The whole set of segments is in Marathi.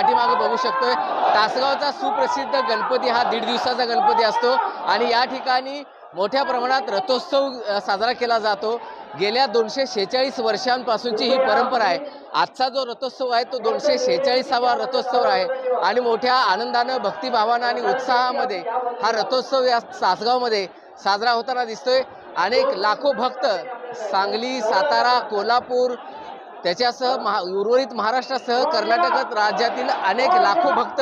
पाठीमागे बघू शकतोय. तासगावचा सुप्रसिद्ध गणपती हा दीड दिवसाचा गणपती असतो आणि या ठिकाणी मोठ्या प्रमाणात रथोत्सव साजरा केला जातो. गेल्या दोनशे शेहेचाळीस वर्षांपासूनची ही परंपरा आहे. आजचा जो रथोत्सव आहे तो दोनशे शेहेचाळीसावा रथोत्सव आहे आणि मोठ्या आनंदानं भक्तिभावानं आणि उत्साहामध्ये हा रथोत्सव या तासगावमध्ये साजरा होताना दिसतोय. अनेक लाखो भक्त सांगली सातारा कोल्हापूर त्याच्यासह महा उर्वरित महाराष्ट्रासह कर्नाटक राज्यातील अनेक लाखो भक्त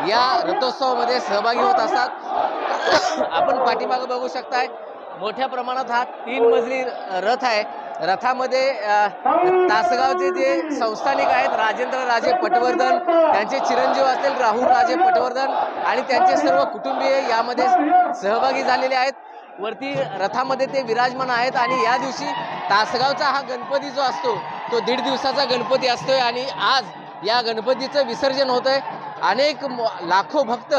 या रथोत्सवामध्ये सहभागी होत असतात. आपण पाठीमागं बघू शकताय मोठ्या प्रमाणात हा तीन मजली रथ आहे. रथामध्ये तासगावचे जे संस्थानिक आहेत राजेंद्र राजे पटवर्धन त्यांचे चिरंजीव असतील राहुल राजे पटवर्धन आणि त्यांचे सर्व कुटुंबीय यामध्ये सहभागी झालेले आहेत. वरती रथामध्ये ते विराजमान आहेत आणि या दिवशी तासगावचा हा गणपती जो असतो तो दीड दिवसाचा गणपती असतोय आणि आज या गणपतीचं विसर्जन होत आहे अनेक लाखो भक्त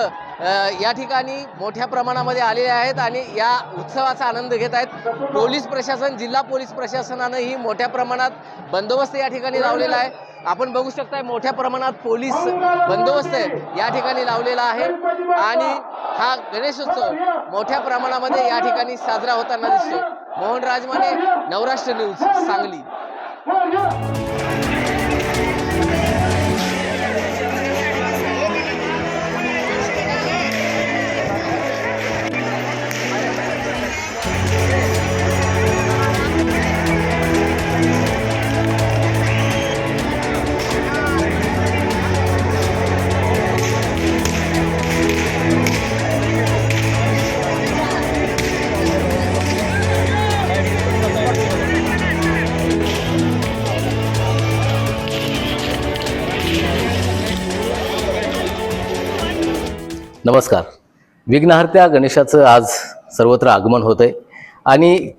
या ठिकाणी मोठ्या प्रमाणामध्ये आलेले आहेत आणि या उत्सवाचा आनंद घेत आहेत. पोलीस प्रशासन जिल्हा पोलीस प्रशासनानंही मोठ्या प्रमाणात बंदोबस्त या ठिकाणी लावलेला आहे. आपण बघू शकताय मोठ्या प्रमाणात पोलीस बंदोबस्त या ठिकाणी लावलेला आहे. आणि हा गणेशोत्सव मोठ्या प्रमाणामध्ये या ठिकाणी साजरा होताना दिसतो मोहन राजमाने नवराष्ट्र न्यूज सांगली. Warrior! नमस्कार. विघ्नहर्त्या गणेशाचं आज सर्वत्र आगमन होतं आहे आणि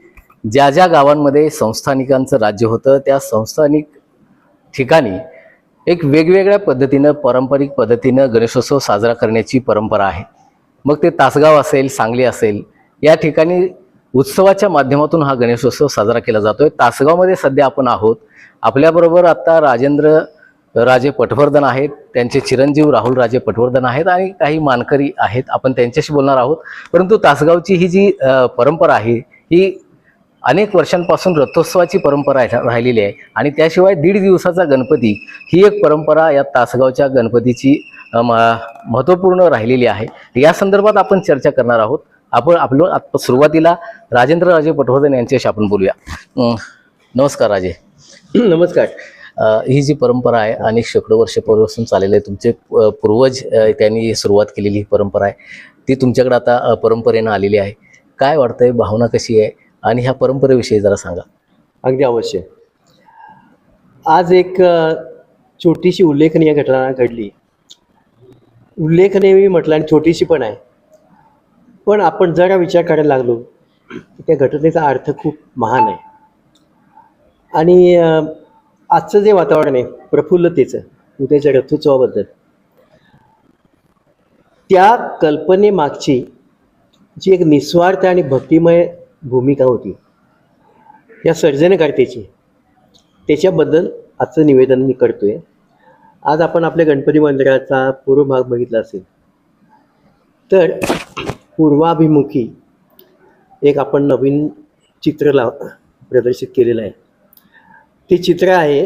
ज्या ज्या गावांमध्ये संस्थानिकांचं राज्य होतं त्या संस्थानिक ठिकाणी एक वेगवेगळ्या पद्धतीनं पारंपरिक पद्धतीनं गणेशोत्सव साजरा करण्याची परंपरा आहे. मग ते तासगाव असेल सांगली असेल या ठिकाणी उत्सवाच्या माध्यमातून हा गणेशोत्सव साजरा केला जातोय. तासगावमध्ये सध्या आपण आहोत. आपल्याबरोबर आता राजेंद्र राजे पटवर्धन आहेत. त्यांचे चिरंजीव राहुल राजे पटवर्धन आहेत आणि काही मानकरी आहेत. आपण त्यांच्याशी बोलणार आहोत. परंतु तासगावची ही जी परंपरा आहे ही अनेक वर्षांपासून रथोत्सवाची परंपरा राहिलेली आहे. आणि त्याशिवाय दीड दिवसाचा गणपती ही एक परंपरा या तासगावच्या गणपतीची म- महत्त्वपूर्ण राहिलेली आहे. या संदर्भात आपण चर्चा करणार आहोत. आपण आपलं सुरुवातीला राजेंद्र राजे पटवर्धन यांच्याशी आपण बोलूया. नमस्कार राजे. नमस्कार. ही जी परंपरा आहे अनेक शेकडो वर्षापासून चाललेली आहे. तुमचे पूर्वज त्यांनी सुरुवात केलेली ही परंपरा आहे. ती तुमच्याकडे आता परंपरेनं आलेली आहे. काय वाटतंय? भावना कशी आहे? आणि ह्या परंपरेविषयी जरा सांगा. अगदी अवश्य. आज एक छोटीशी उल्लेखनीय घटना घडली. उल्लेखनीय मी म्हटलं आणि छोटीशी पण आहे. पण आपण जरा विचार करायला लागलो त्या घटनेचा अर्थ खूप महान आहे. आणि आजचं जे वातावरण आहे प्रफुल्लतेचं उद्याच्या रथोत्सवाबद्दल त्या कल्पनेमागची जी एक निस्वार्थ आणि भक्तिमय भूमिका होती या सर्जनकर्त्याची त्याच्याबद्दल आजचं निवेदन मी करतोय. आज आपण आपल्या गणपती मंदिराचा पूर्व भाग बघितला असेल तर पूर्वाभिमुखी एक आपण नवीन चित्र लाव प्रदर्शित केलेलं आहे. ते चित्र आहे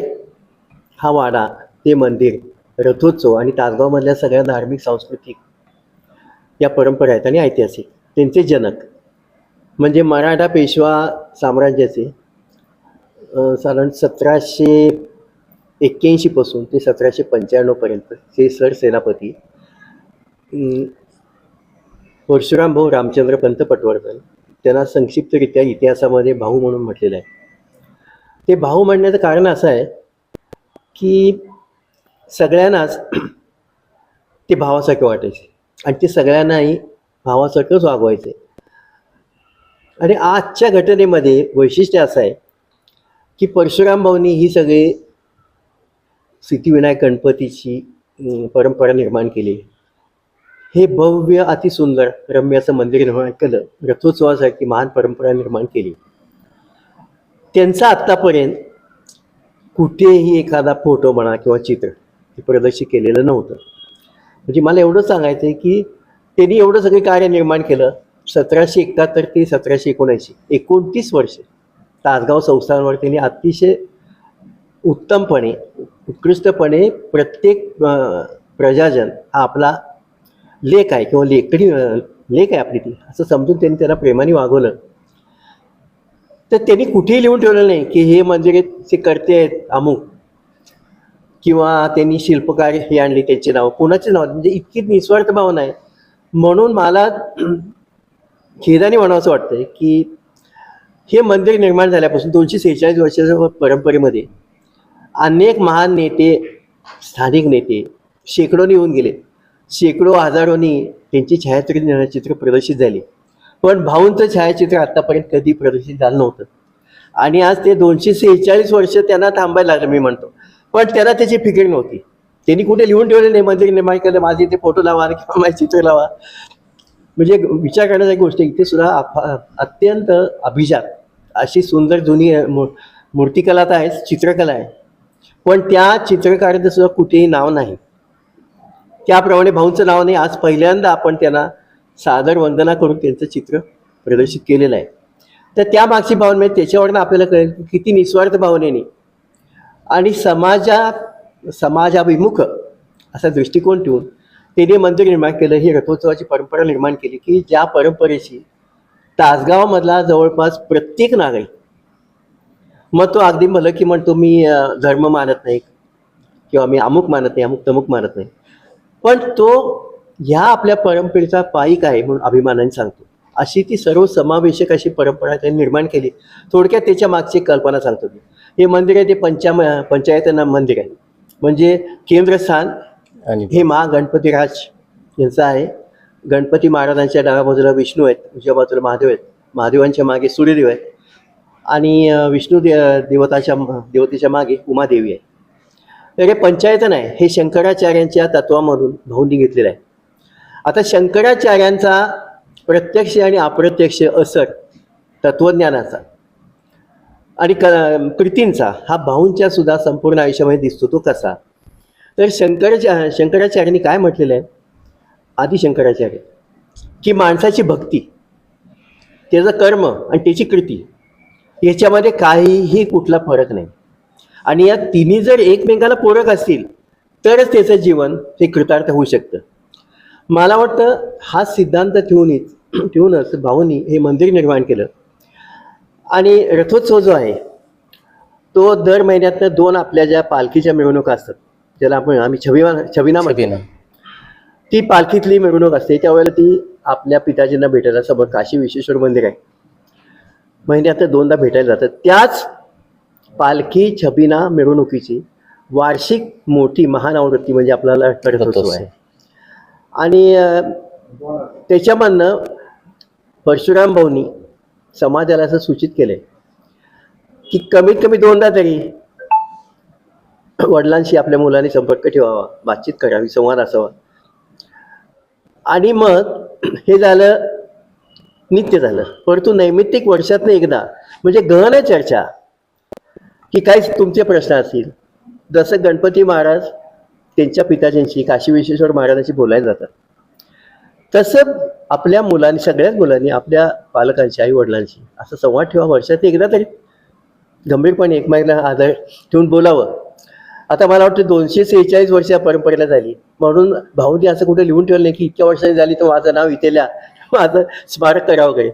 हा वाडा ते मंदिर रथोत्सव आणि तासगावमधल्या सगळ्या धार्मिक सांस्कृतिक या परंपरा आहेत आणि ऐतिहासिक. त्यांचे जनक म्हणजे मराठा पेशवा साम्राज्याचे साधारण सतराशे एक्क्याऐंशीपासून ते सतराशे पंच्याण्णवपर्यंत ते सर सेनापती परशुराम भाऊ रामचंद्र पंत पटवर्धन त्यांना संक्षिप्तरित्या इतिहासामध्ये भाऊ म्हणून म्हटलेलं आहे. हे भाऊ म्हणण्याचं कारण असं आहे की सगळ्यांनाच ते भावासारखे वाटायचे आणि ते सगळ्यांनाही भावासारखंच वागवायचे. आणि आजच्या घटनेमध्ये वैशिष्ट्य असं आहे की परशुराम भाऊनी ही सगळी सिद्धिविनायक गणपतीची परंपरा निर्माण केली. हे भव्य अतिसुंदर रम्य असं मंदिर निर्माण केलं. रथोत्सवासारखी महान परंपरा निर्माण केली. त्यांचा आत्तापर्यंत कुठेही एखादा फोटो म्हणा किंवा चित्र ते प्रदर्शित केलेलं नव्हतं. म्हणजे मला एवढं सांगायचं आहे की त्यांनी एवढं सगळे कार्य निर्माण केलं सतराशे एकाहत्तर ते सतराशे एकोणऐंशी एकोणतीस वर्षे. तासगाव संस्थांवर त्यांनी अतिशय उत्तमपणे उत्कृष्टपणे प्रत्येक प्रजाजन हा आपला लेख आहे किंवा लेखणी लेख आहे आपली ती. असं समजून त्यांनी त्याला प्रेमाने वागवलं. तर त्यांनी कुठेही लिहून ठेवलं नाही की हे मंदिराचे करते आहेत अमुक. किंवा त्यांनी शिल्पकार हे आणले त्यांचे नाव. कोणाचे नाव? म्हणजे इतकी निस्वार्थ भावना आहे. म्हणून मला खेदाने म्हणावंसं वाटतंय की हे मंदिर निर्माण झाल्यापासून दोनशे सेहेचाळीस वर्षाच्या परंपरेमध्ये अनेक महान नेते स्थानिक नेते शेकडोनी येऊन गेले. शेकडो हजारोनी त्यांची छायाचित्र चित्र प्रदर्शित झाली. पण भाऊंचं छायाचित्र आत्तापर्यंत कधी प्रदर्शित झालं नव्हतं. आणि आज ते दोनशे सेहेचाळीस वर्ष त्यांना थांबायला लागलं मी म्हणतो. पण त्यांना त्याची फिकीर नव्हती. त्यांनी कुठे लिहून ठेवले नाही मंदिर निर्माण केलं माझे इथे फोटो लावा किंवा माझे चित्र लावा. म्हणजे विचार करण्यासारखी गोष्ट आहे. इथे सुद्धा अत्यंत अभिजात अशी सुंदर जुनी मू- मूर्तिकला तर आहेच चित्रकला आहे. पण त्या चित्रकाराचं सुद्धा कुठेही नाव नाही. त्याप्रमाणे भाऊंचं नाव नाही. आज पहिल्यांदा आपण त्यांना सादर वंदना करून त्यांचं चित्र प्रदर्शित केलेलं आहे. तर त्या मागची भावना म्हणजे त्याच्यावरनं आपल्याला कळेल की किती निस्वार्थ भावनेने आणि समाजा समाजाभिमुख असा दृष्टिकोन ठेवून त्याने मंदिर निर्माण केलं ही रथोत्सवाची परंपरा निर्माण केली की ज्या परंपरेची तासगावमधला जवळपास प्रत्येक नागरिक मग तो अगदी म्हणलं की म्हणतो मी धर्म मानत नाही किंवा मी अमुक मानत नाही अमुक तमुक मानत नाही. पण तो ह्या आपल्या परंपरेचा पाईक आहे म्हणून अभिमानाने सांगतो. अशी ती सर्व समावेशक अशी परंपरा त्यांनी निर्माण केली. थोडक्यात त्याच्या मागची कल्पना सांगतो मी. हे मंदिर आहे ते पंचाम पंचायत मंदिर आहे. म्हणजे केंद्रस्थान आणि हे महागणपतीराज यांचं आहे. गणपती महाराजांच्या डाव्या बाजूला विष्णू आहेत उजव्या बाजूला महादेव आहेत. महादेवांच्या मागे सूर्यदेव आहेत. आणि विष्णू दे देवताच्या देवतेच्या मागे उमादेवी आहे. तर हे पंचायतन आहे हे शंकराचार्यांच्या तत्वामधून भाऊंनी घेतलेलं आहे. आता शंकराचार्यांचा प्रत्यक्ष आणि अप्रत्यक्ष असर तत्वज्ञानाचा आणि क कृतींचा हा भाऊंच्या सुद्धा संपूर्ण आयुष्यामध्ये दिसतो तो कसा? तर शंकराचार्य शंकराचार्यांनी काय म्हटलेलं आहे? आधी शंकराचार्य की माणसाची भक्ती त्याचं कर्म आणि त्याची कृती याच्यामध्ये काहीही कुठला फरक नाही. आणि या तिन्ही जर एकमेकाला पूरक असतील तरच त्याचं जीवन हे कृतार्थ होऊ शकतं. मला वाटतं हा सिद्धांत ठेवूनच ठेवूनच भाऊनी हे मंदिर निर्माण केलं. आणि रथोत्सव जो आहे तो दर महिन्यातनं दोन आपल्या ज्या पालखीच्या मिरवणुका असतात ज्याला आपण आम्ही छबिना छबिना म्हणतो. छबिना. ती पालखीतली मिरवणूक असते. त्यावेळेला ती आपल्या पिताजींना भेटायला समोर काशी विश्वेश्वर मंदिर आहे. महिन्यातनं दोनदा भेटायला जातात. त्याच पालखी छबिना मिरवणुकीची वार्षिक मोठी महान आवृत्ती म्हणजे आपल्याला रथोत्सव आहे. आणि त्याच्यामधनं परशुराम भाऊनी समाजाला असं सूचित केलं की कमीत कमी दोनदा तरी वडिलांशी आपल्या मुलांनी संपर्क ठेवावा बातचीत करावी संवाद असावा. आणि मग हे झालं नित्य झालं. परंतु नैमित्तिक वर्षातनं एकदा म्हणजे गहन चर्चा की काय तुमचे प्रश्न असतील. जसं गणपती महाराज त्यांच्या पिताजींशी काशी विश्वेश्वर महाराजांशी बोलायला जातात. तसं आपल्या मुलांनी सगळ्याच मुलांनी आपल्या पालकांशी आई वडिलांशी असं संवाद ठेवा. वर्षात एकदा तरी गंभीरपणे एकमेकांना आदर ठेवून बोलावं. आता मला वाटतं दोनशे सेहेचाळीस वर्ष या परंपरेला झाली. म्हणून भाऊनी असं कुठे लिहून ठेवलं नाही की इतक्या वर्षांनी झाली तर माझं नाव इथेल्या माझं स्मारक करावं वगैरे.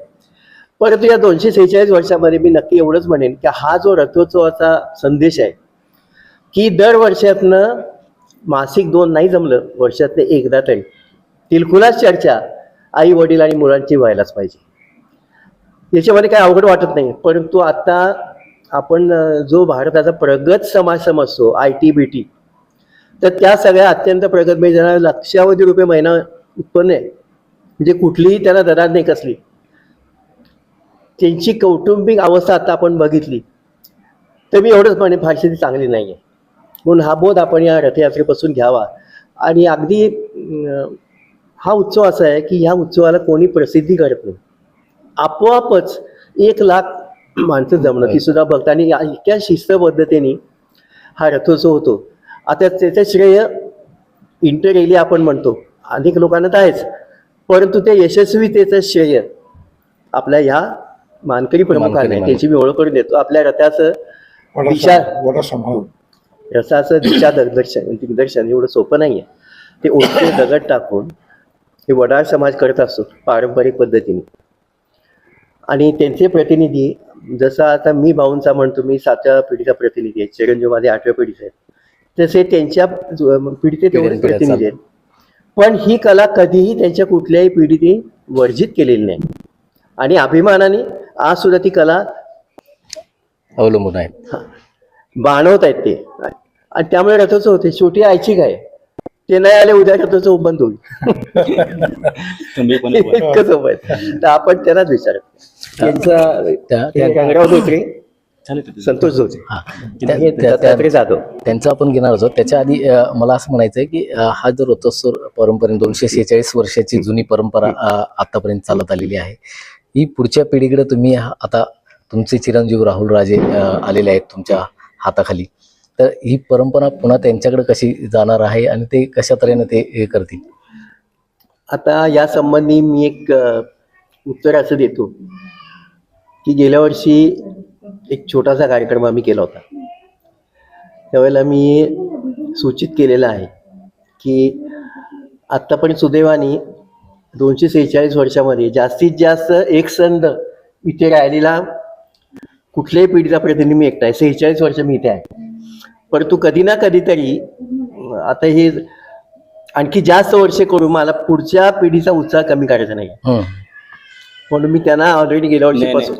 परंतु या दोनशे सेहेचाळीस वर्षामध्ये मी नक्की एवढंच म्हणेन की हा जो रथोत्सवाचा संदेश आहे की दर वर्षातनं मासिक दोन नाही जमलं वर्षातले एकदा तरी. तिलकुलाच चर्चा? आई वडील आणि मुलांची व्हायलाच पाहिजे. याच्यामध्ये काय अवघड वाटत नाही परंतु आता आपण जो भारताचा प्रगत समाज समजतो आय टी बी टी तर त्या सगळ्या अत्यंत प्रगत म्हणजे ज्यांना लक्षावधी रुपये महिना उत्पन्न आहे म्हणजे कुठलीही त्यांना दरार नाही कसली. त्यांची कौटुंबिक अवस्था आता आपण बघितली तर मी एवढंच म्हणे फारशी ती चांगली नाही आहे म्हणून हा बोध आपण या रथयात्रेपासून घ्यावा. आणि अगदी हा उत्सव असा आहे की ह्या उत्सवाला कोणी प्रसिद्धी करत नाही. आपोआपच एक लाख माणसं जमणं ती सुद्धा बघता. आणि या- इतक्या शिस्तबद्धतेने हा रथोत्सव होतो. आता त्याचं श्रेय इंटरेली आपण म्हणतो. अनेक लोकांना तर आहेच. परंतु त्या यशस्वीतेचं श्रेय आपल्या ह्या मानकरी प्रमुखांना त्याची मी ओळख करून देतो. आपल्या रथाचं दिशा सांभाळ रसाचं दिशा दिग्दर्शन दिग्दर्शन एवढं सोपं नाही आहे ते ओळखे दगड टाकून हे वडाळ समाज करत असतो पारंपरिक पद्धतीने. आणि त्यांचे प्रतिनिधी जसं आता मी भाऊंचा म्हणतो मी सातव्या पिढीचा प्रतिनिधी आहे चिरंजीव माझे आठव्या पिढीचे आहेत. तसे त्यांच्या पिढीचे तेवढे पिढ्यानपिढ्या प्रतिनिधी आहेत. पण ही कला कधीही त्यांच्या कुठल्याही पिढीने वर्जित केलेली नाही. आणि अभिमानाने आज सुद्धा ती कला अवलंबून आहेत बाणवत आहेत ते. आणि त्यामुळे रथोत्सव होते. शेवटी ऐच्छिक आहे ते नाही आले उद्या रथोत्सव बंद होईल. इतकं तर आपण त्यांनाच विचार. त्यांचा त्या- गंगराव धोत्रे. संतोष धोत्रे. त्या- त्या- दत्तात्रय जाधव. त्यांचं आपण घेणार आहोत. त्याच्या आधी मला असं म्हणायचं आहे की हा जो रथोत्सव परंपरे दोनशे शेहेचाळीस वर्षाची जुनी परंपरा आतापर्यंत चालत आलेली आहे ही पुढच्या पिढीकडे तुम्ही आता तुमचे चिरंजीव राहुल राजे आलेले आहेत तुमच्या हाताखाली. तर ही परंपरा पुन्हा त्यांच्याकडे कशी जाणार आहे आणि ते कशा तऱ्हेने ते हे करतील? आता या संबंधी मी एक उत्तर असं देतो की गेल्या वर्षी एक छोटासा कार्यक्रम आम्ही केला होता. त्यावेळेला मी सूचित केलेलं आहे की आत्ता पण सुदैवाने दोनशे सेहेचाळीस वर्षामध्ये जास्तीत जास्त एक संद इथे राहिलेला कुठल्याही पिढीचा प्रतिनिधी मी एकटा आहे. सेहेचाळीस वर्ष मी इथे आहे. परंतु कधी ना कधीतरी आता हे आणखी जास्त वर्ष करून मला पुढच्या पिढीचा उत्साह कमी करायचा नाही हं. म्हणून मी त्यांना ऑलरेडी गेल्या वर्षीपासून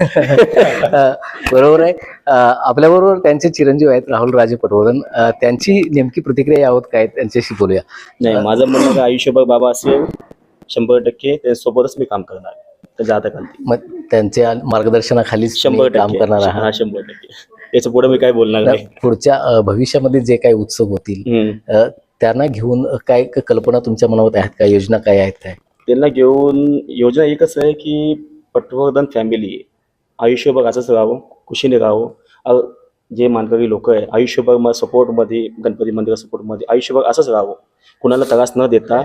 बरोबर आहे. अ, आपल्याबरोबर त्यांचे चिरंजीव आहेत राहुल राजे पटवर्धन. त्यांची नेमकी प्रतिक्रिया यावत काय त्यांच्याशी बोलूया. नाही माझं म्हणणं आयुष्यभर बाबा असे शंभर टक्के त्यासोबतच मी काम करणार. हाताखाली मग त्यांच्या मार्गदर्शनाखालीच शंभर काम करणार हा आहात शंभर टक्के. याच्यापुढे मी काय बोलणार नाही. पुढच्या अ, भविष्यामध्ये जे काही उत्सव होतील हम्म. अ, त्यांना घेऊन काय क- कल्पना तुमच्या मनात आहेत काय योजना काय आहेत काय त्यांना घेऊन योजना एकच आहे की पटवर्धन फॅमिली आयुष्यभर असंच राहावं खुशीने राहावं. अ, जे मानकरी लोक आहे आयुष्यभर मग सपोर्टमध्ये गणपती मंदिर सपोर्टमध्ये आयुष्यभर असंच राहावं. कुणाला त्रास न देता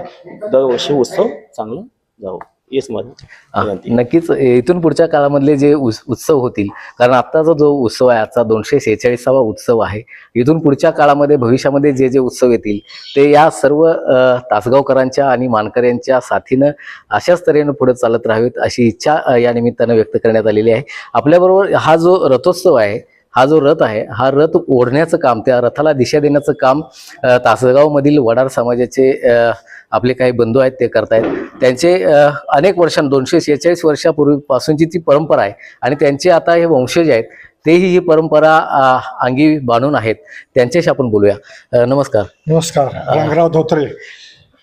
दरवर्षी उत्सव चांगलं जावं. हेच माझं. नक्कीच इथून पुढच्या काळामधले जे उत्सव होतील कारण आत्ताचा जो उत्सव आहे आजचा दोनशे शेहेचाळीसावा उत्सव आहे इथून पुढच्या काळामध्ये भविष्यामध्ये जे जे उत्सव येतील ते या सर्व तासगावकरांच्या आणि मानकऱ्यांच्या साथीनं अशाच तऱ्हेनं पुढे चालत राहावीत अशी इच्छा या निमित्तानं व्यक्त करण्यात आलेली आहे आपल्याबरोबर हा जो रथोत्सव आहे हा जो रथ आहे हा रथ ओढण्याचं काम त्या रथाला दिशा देण्याचं काम तासगावमधील वडार समाजाचे आपले काही बंधू आहेत ते करतायत. त्यांचे अनेक वर्षां दोनशे शेहेचाळीस वर्षापूर्वीपासूनची ती परंपरा आहे आणि त्यांचे आता हे वंशज आहेत तेही ही परंपरा अंगी बांधून आहेत. त्यांच्याशी आपण बोलूया. नमस्कार. नमस्कार. रंगराव धोत्रे.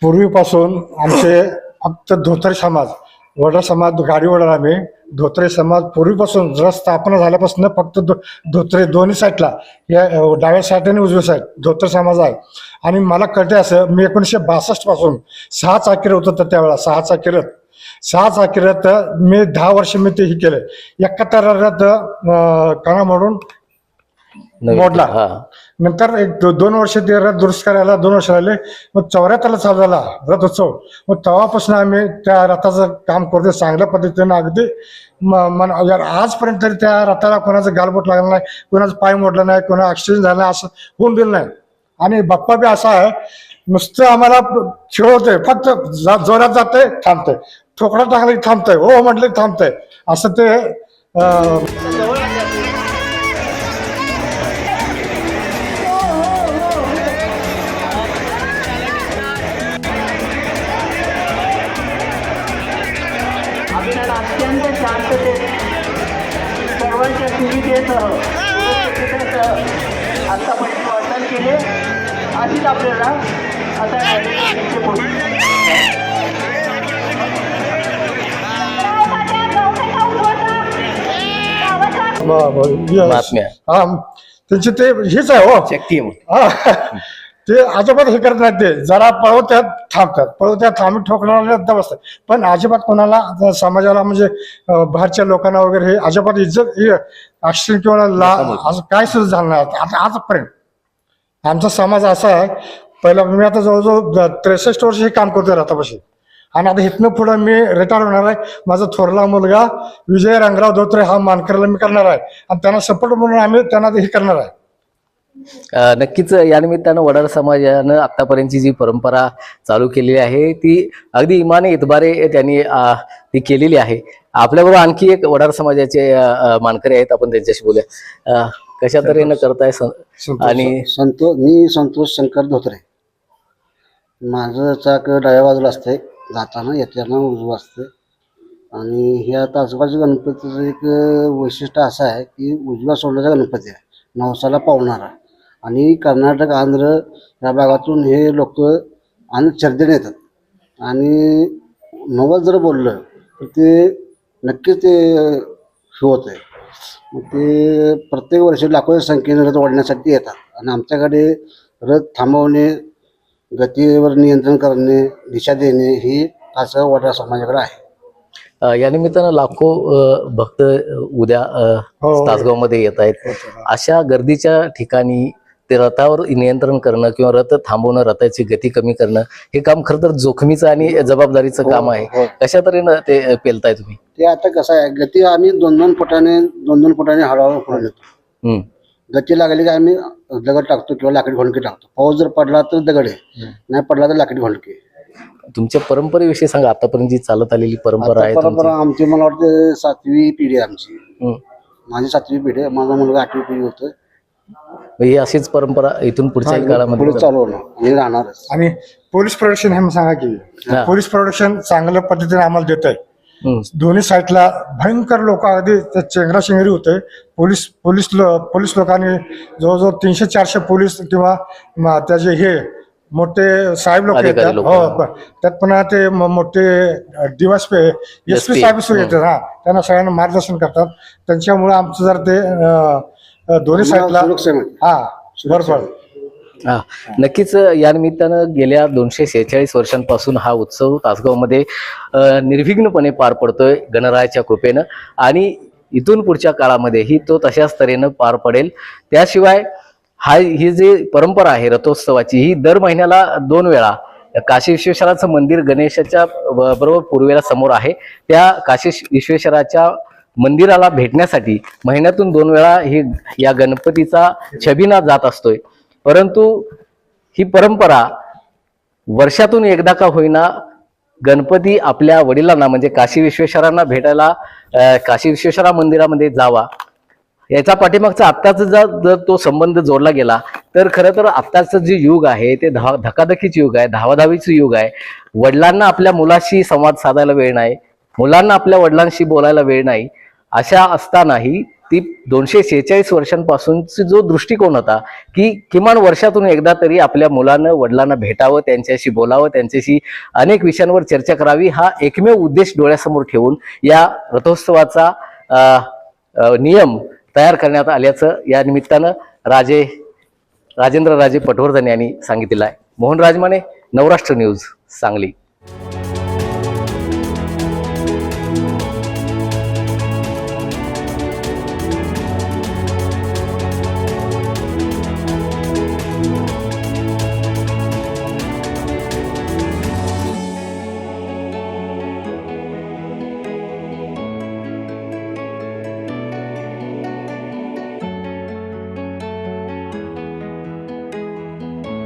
पूर्वीपासून आमचे फक्त धोत्रे समाज वडा समाज गाडी वडा आम्ही धोत्रे समाज पूर्वीपासून जर स्थापना झाल्यापासून फक्त धो धोत्रे दोन्ही साईडला या डाव्या साईड आणि उजव्या साईड धोत्रे समाज आहे. आणि मला कळते असं मी एकोणीसशे बासष्टपासून सहा चाकीर होतं तर त्यावेळेला सहा चाकीरत सहा चाकीरत मी दहा वर्ष मी ते हे केलं एकाहत्तरात कणा म्हणून नवीन मोडला. हा. नंतर एक दो, दोन वर्ष ते रथ दुरुस्त करायला दोन वर्ष राहिले. मग चौऱ्याहत्तरला चालू झाला रथोत्सव मग तेव्हापासून आम्ही त्या रथाचं काम करतो चांगल्या पद्धतीनं अगदी म- मन यार आजपर्यंत तरी त्या रथाला कोणाचं गालबोट लागलं नाही कोणाचं पाय मोडलं नाही कोणा ऍक्सिडेंट झाला नाही असं होऊन दिलं नाही. आणि बाप्पा बी असा आहे नुसतं आम्हाला खेळवतोय फक्त जा- जोरात जाते थांबतंय. ठोकळा टाकला की थांबतंय हो म्हटलं की थांबतंय. असं ते अं, केले अशीच आपल्याला आता yes. महात्म्या. हा त्यांचे ते हेच आहे हो शक्ती आहे. ते अजिबात हे करत नाहीत ते. जरा पळवत्यात थांबतात. पळवत्यात थांबी ठोकणार बसतात. पण अजिबात कोणाला समाजाला म्हणजे बाहेरच्या लोकांना वगैरे हे अजिबात इज्जत अक्षर किंवा ला असं काय सुद्धा झालं नाही. आता- आजपर्यंत आमचा समाज असा आहे पहिला मी आता जवळजवळ त्रेसष्ट वर्ष हे काम करतोय रथापाशी आणि आता इथनं पुढं मी रिटायर होणार आहे. माझा थोरला मुलगा विजय रंगराव धोत्रे हा मानकरला मी करणार आहे. आणि त्यांना सपोर्ट म्हणून आम्ही त्यांना हे करणार आहे. नक्कीच या निमित्तानं वडार समाजानं आतापर्यंतची जी परंपरा चालू केलेली आहे ती अगदी इमाने इतबारे त्यांनी ती केलेली आहे. आपल्याबरोबर आणखी एक वडार समाजाचे मानकरी आहेत आपण त्यांच्याशी बोलूया. अ, कशा तऱ्हेनं करताय आणि संतोष. मी संतोष शंकर धोत्रे. माझं चाक डाव्या बाजूला असते जाताना येताना उजवं असते आणि ह्या तासगावच्या गणपतीचं एक वैशिष्ट्य असं आहे की उजव्या सोंडाचा गणपती आहे. नवसाला पावणारा. आणि कर्नाटक आंध्र या भागातून हे लोक आणि श्रद्धेने येतात. आणि नवस जर बोललं तर ते नक्कीच ते हे होत आहे ते प्रत्येक वर्षी लाखोच्या संख्येने रथ ओढण्यासाठी येतात. आणि आमच्याकडे रथ थांबवणे गतीवर नियंत्रण करणे दिशा देणे ही असं वडा समाजाकडे आहे. या निमित्तानं लाखो भक्त उद्या हो. तासगावमध्ये येत आहेत. अशा गर्दीच्या ठिकाणी ते रथावर नियंत्रण करणं किंवा रथ थांबवणं रथाची गती कमी करणं हे काम खरं तर जोखमीचं आणि जबाबदारीचं काम आहे. हो. कशा तऱ्हेनं ते पेलताय तुम्ही? ते आता कसं आहे गती आम्ही दोन दोन फुटाने दोन दोन फुटाने हळूहळू नेतो. हम्म. गती लागली की आम्ही दगड टाकतो किंवा लाकडी घोणकी टाकतो. पाऊस जर पडला तर दगड आहे. नाही पडला तर लाकडी घोणकी तुमच्या परंपरेविषयी सांगा आतापर्यंत जी चालत आलेली परंपरा आहे. परंपरा आमची मला वाटतं सातवी पिढी आहे आमची. माझी सातवी पिढी आहे माझा मुलगा आठवी पिढी होतं ही अशीच परंपरा इथून पुढच्याही काळामध्ये पुढे चालू होणार. आणि राहणारच. आणि पोलीस प्रोडक्शन हे सांगा की हा. पोलीस प्रोडक्शन चांगल्या पद्धतीने आम्हाला देत आहे हम्म. दोन्ही साईडला भयंकर लोक अगदी ते चेंगराचेंगरी होते पोलीस पोलीस लो- पोलीस लोकांनी जवळजवळ तीनशे चारशे पोलीस किंवा म- त्याचे हे मोठे साहेब लोक अधिकारी येतात. लोक. हो प- त्यात पुन्हा ते म- मोठे डिवासपे एस पी SP, साहेब सुद्धा येतात. हा त्यांना सगळ्यांना मार्गदर्शन करतात. त्यांच्यामुळे आमचं जर ते अं, दोन्ही साईडला हा बरोबर हा नक्कीच या निमित्तानं गेल्या दोनशे शेहेचाळीस वर्षांपासून हा उत्सव तासगावमध्ये निर्विघ्नपणे पार पडतोय गणरायाच्या कृपेनं. आणि इथून पुढच्या काळामध्येही तो तशाच तऱ्हेनं पार पडेल. त्याशिवाय हा ही जी परंपरा आहे रथोत्सवाची ही दर महिन्याला दोन वेळा काशी विश्वेश्वराचं मंदिर गणेशाच्या बरोबर पूर्वेला समोर आहे. त्या काशी विश्वेश्वराच्या मंदिराला भेटण्यासाठी महिन्यातून दोन वेळा ही या गणपतीचा छबिना जात असतोय. परंतु ही परंपरा वर्षातून एकदा का होईना गणपती आपल्या वडिलांना म्हणजे काशी विश्वेश्वरांना भेटायला काशी विश्वेश्वरा मंदिरामध्ये जावा याचा पाठीमागचा आत्ताचा जर जर तो संबंध जोडला गेला तर खरं तर आत्ताचं जे युग आहे ते धा धकाधकीचं युग आहे धावाधावीचं युग आहे. वडिलांना आपल्या मुलाशी संवाद साधायला वेळ नाही. मुलांना आपल्या वडिलांशी बोलायला वेळ नाही. अशा असतानाही ती दोनशे शेहेचाळीस वर्षांपासूनचा जो दृष्टिकोन होता की किमान वर्षातून एकदा तरी आपल्या मुलानं वडिलांना भेटावं त्यांच्याशी बोलावं त्यांच्याशी अनेक विषयांवर चर्चा करावी हा एकमेव उद्देश डोळ्यासमोर ठेवून या रथोत्सवाचा नियम तयार करण्यात आल्याचं या निमित्तानं राजे राजेंद्र राजे पटवर्धन यांनी सांगितलेलं आहे. मोहन राजमाने नवराष्ट्र न्यूज सांगली.